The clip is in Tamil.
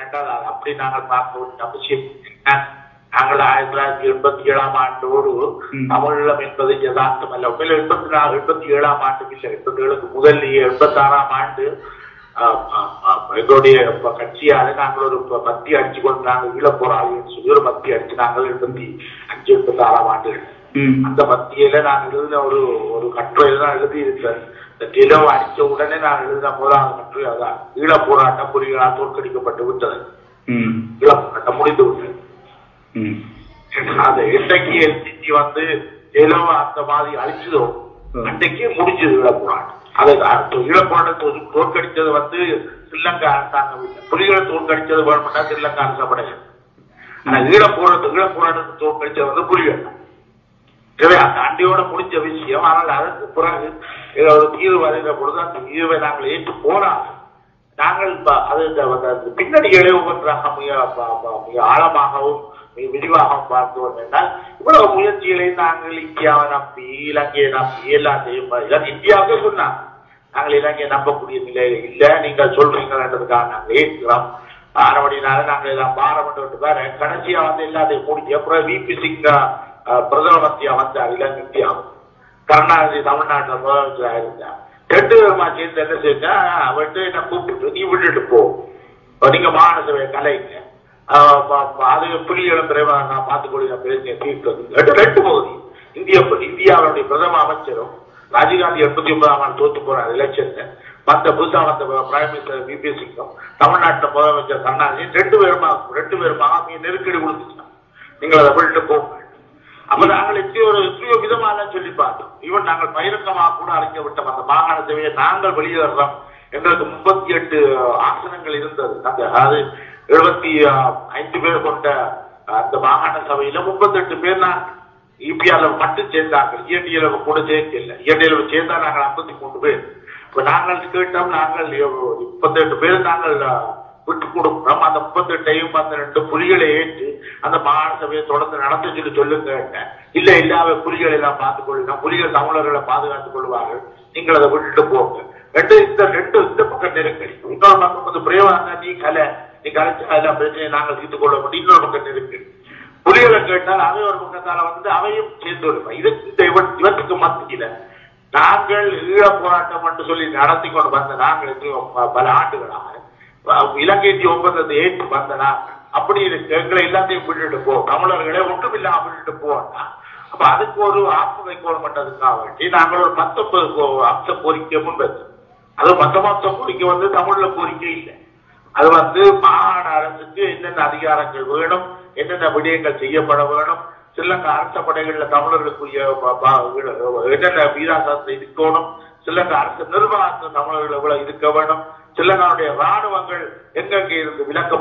ரெண்டாவது அப்படி நாங்கள் பார்க்க அவசியம் இல்லை. நாங்கள் ஆயிரத்தி தொள்ளாயிரத்தி எண்பத்தி ஏழாம் ஆண்டோடு ம். தமிழீழம் என்பது யதார்த்தம் அல்ல உண்மையில எண்பத்தி நாலு எண்பத்தி ஏழாம் ஆண்டு இல்லை எண்பத்தி ஏழுக்கு முதல்லையே எண்பத்தி ஆறாம் ஆண்டு எங்களுடைய கட்சியால நாங்கள் ஒரு ப- மத்தி அடிச்சு கொண்டு நாங்கள் ஈழப் போராளின்னு சொல்லி ஒரு மத்தி அடிச்சு நாங்கள் எண்பத்தி அஞ்சு எண்பத்தி ஆறாம் ஆண்டுகள் ம் அந்த மத்தியில நான் எழுதின ஒரு ஒரு கட்டுரையில தான் எழுதி இருக்கேன் இந்த நிலவு அடிச்ச உடனே நான் எழுதின முதலாவது கட்டுரை அதான். ஈழ போராட்டம் புலிகளால் தோற்கடிக்கப்பட்டு விட்டது. ஈழ போராட்டம் முடிந்து விட்டது. அந்த இன்றைக்கு எல்சிசி வந்து நிலவு அந்த மாதிரி அழிச்சதோ. அன்றைக்கு முடிஞ்சது ஈழ போராட்டம். அது ஈழ போராட்டத்தை தோற்கடிச்சது வந்து ஸ்ரீலங்கா அரசாங்கம் இல்லை. புலிகளை தோற்கடிச்சது வேணும்னா ஸ்ரீலங்கா அரசப்படைகள் ஆனா ஈழ போராட்ட ஈழ போராட்டத்தை தோற்கடிச்சது வந்து புலிகள். எனவே அந்த அண்டையோட முடிஞ்ச விஷயம். ஆனால் அதற்கு பிறகு ஒரு தீர்வு வருகிற பொழுது அந்த தீர்வை நாங்கள் ஏற்று போனால் நாங்கள் அது பின்னணி அந்த- பின்னணிகளை மிக மிக ஆழமாகவும் மிக விரிவாகவும் பார்த்தோம் என்றால் இவ்வளவு முயற்சிகளை நாங்கள் இந்தியாவை நம்பி இலங்கையை நம்பி எல்லாத்தையும் ப- இதான் சொன்னாங்க. நாங்கள் இலங்கையை நம்பக்கூடிய நிலையில இல்லை. நீங்கள் சொல்றீங்கன்றதுக்காக நாங்கள் ஏற்கிறோம். ஆரம்படினால நாங்கள் எல்லாம் பாரம்பரியம் வேற கடைசியா வந்து எல்லாத்தையும் முடிஞ்சு அப்புறம் விபி சிங்கா பிரதம மந்திரியா வந்தார் இலங்கை இந்தியாவுக்கு கருணாநிதி தமிழ்நாட்டுல முதலமைச்சராக இருந்தார் ரெண்டு பேருமா சேர்ந்து என்ன செஞ்சா அவர்கிட்ட என்ன கூப்பிட்டு நீ விட்டுட்டு போ நீங்க மாகாண சபையை கலைங்க அது புலிகளும் பிறகு நான் பார்த்துக்கொள்ள நான் தீர்க்கிறது ரெண்டு ரெண்டு பகுதி இந்திய இந்தியாவுடைய பிரதம அமைச்சரும் ராஜீவ்காந்தி எண்பத்தி ஒன்பதாம் ஆண்டு தோத்து போறார் எலெக்ஷன்ல மத்த புதுசா வந்த பிரைம் மினிஸ்டர் விபி சிங்கும் தமிழ்நாட்டுல முதலமைச்சர் கருணாநிதி ரெண்டு பேருமா ரெண்டு பேருமா நெருக்கடி கொடுத்துச்சான் நீங்கள் அதை விட்டுட்டு போங்க அப்ப நாங்கள் எத்தனையோ ஒரு எத்தனையோ விதமாக சொல்லி பார்த்தோம். ஈவன் நாங்கள் பகிரங்கமாக கூட அழைக்க விட்டோம். அந்த மாகாண சபையை நாங்கள் வெளியே வர்றோம் எங்களுக்கு முப்பத்தி எட்டு ஆசனங்கள் இருந்தது. அந்த அதாவது எழுபத்தி ஐந்து பேர் கொண்ட அந்த மாகாண சபையில முப்பத்தெட்டு பேர் தான் இபிஆர்ல மட்டும் சேர்ந்தார்கள். இஎன்டிஎல் கூட சேர்க்கல. இஎன்டிஎல் சேர்ந்தா நாங்கள் ஐம்பத்தி மூணு பேர். இப்ப நாங்கள் கேட்டோம் நாங்கள் முப்பத்தெட்டு பேர் நாங்கள் விட்டு கொடுக்கிறோம் அந்த முப்பத்தெட்டையும் அந்த ரெண்டு புலிகளை ஏற்று அந்த மாகாண சபையை தொடர்ந்து நடத்த சொல்லி சொல்லுங்க இல்ல இல்ல அவ புலிகளை எல்லாம் பார்த்துக் கொள்ளலாம் புலிகள் தமிழர்களை பாதுகாத்துக் கொள்வார்கள். நீங்கள் அதை விட்டுட்டு போங்க. ரெண்டு இந்த ரெண்டு இந்த பக்கம் நெருக்கடி இன்னொரு பக்கம் வந்து பிரேமாங்க நீ கலை. நீ கலைச்சா எல்லா பிரச்சனையும் நாங்கள் தீர்த்து கொள்ள முடியும். இன்னொரு பக்கம் நெருக்கடி புலிகளை கேட்டால் அவை ஒரு பக்கத்தால வந்து அவையும் சேர்ந்து வருமா இது இந்த இவற்றுக்கு மத்தியில. நாங்கள் ஈழ போராட்டம் என்று சொல்லி நடத்தி கொண்டு வந்த நாங்கள் பல ஆண்டுகளாக இலங்கைக்கு இலங்கை ஏற்று வந்தனா அப்படி இருக்கு எங்களை எல்லாத்தையும் விட்டுட்டு போ. தமிழர்களை ஒன்றுமில்லாம விட்டுட்டு போனா அப்ப அதுக்கு ஒரு ஆப்பு வைக்கோல் பண்றதுக்காக வேண்டி நாங்கள் ஒரு பத்தொன்பது அம்ச கோரிக்கை முன்வச்சோம் அது பத்தொன்பது கோரிக்கை வந்து தமிழ்ல கோரிக்கை இல்லை. அது வந்து மாகாண அரசுக்கு என்னென்ன அதிகாரங்கள் வேணும் என்னென்ன விடயங்கள் செய்யப்பட வேணும் ஸ்ரீலங்கா அரச படைகள்ல தமிழர்களுக்குரிய என்னென்ன வீராசாரத்தை இருக்கணும் ஸ்ரீலங்கா அரசு நிர்வாகத்தில் தமிழர்கள் எவ்வளவு இருக்க வேணும் ஸ்ரீலங்காவுடைய ராணுவங்கள் எங்கெங்கே இருந்து விலக்கப்படும்